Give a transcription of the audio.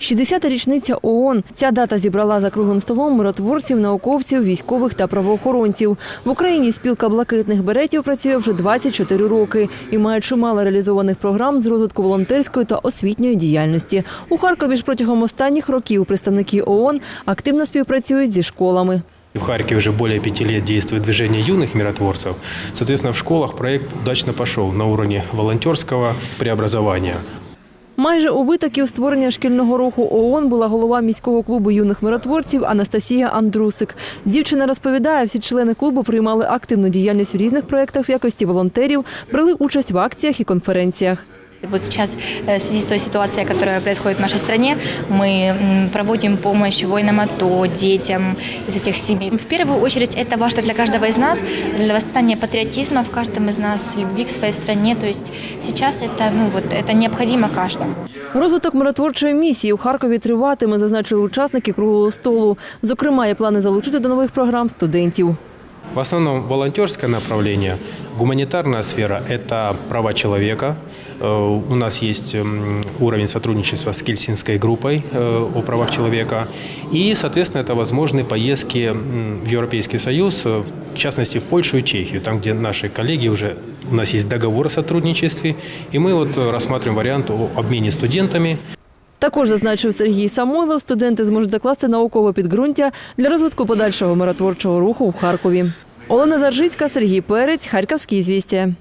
60-та річниця ООН. Ця дата зібрала за круглим столом миротворців, науковців, військових та правоохоронців. В Україні спілка блакитних беретів працює вже 24 роки і має чимало реалізованих програм з розвитку волонтерської та освітньої діяльності. У Харкові ж протягом останніх років представники ООН активно співпрацюють зі школами. В Харькове уже более пяти лет действует движение юных миротворцев. Соответственно, в школах проект удачно пошел на уровне волонтерского преобразования. Майже у витоків створення шкільного руху ООН була голова міського клубу юних миротворців Анастасія Андрусик. Дівчина розповідає, всі члени клубу приймали активну діяльність в різних проєктах в якості волонтерів, брали участь в акціях і конференціях. Вот сейчас э, в связи с той ситуацией, которая происходит в нашей стране, мы м, проводим помощь воинам АТО, детям из этих семей. В первую очередь это важно для каждого из нас, для воспитания патриотизма в каждом из нас, любви к своей стране. То есть сейчас это, ну, вот, это необходимо каждому. Розвиток миротворчої місії у Харкові триватиме, зазначили учасники круглого столу. Зокрема, є плани залучити до нових програм студентів. В основном волонтерское направление, гуманитарная сфера – это права человека. Э, У нас есть м, уровень сотрудничества с Кельсинской группой э, о правах человека. И, соответственно, это возможны поездки в Европейский Союз, э, в частности, в Польшу и Чехию, там, где наши коллеги уже, у нас есть договор о сотрудничестве, и мы вот рассматриваем вариант о обмене студентами. Також зазначив Сергій Самойлов, студенти зможуть закласти наукове підґрунтя для розвитку подальшого миротворчого руху в Харкові. Олена Заржицька, Сергій Перець, Харківські звістя.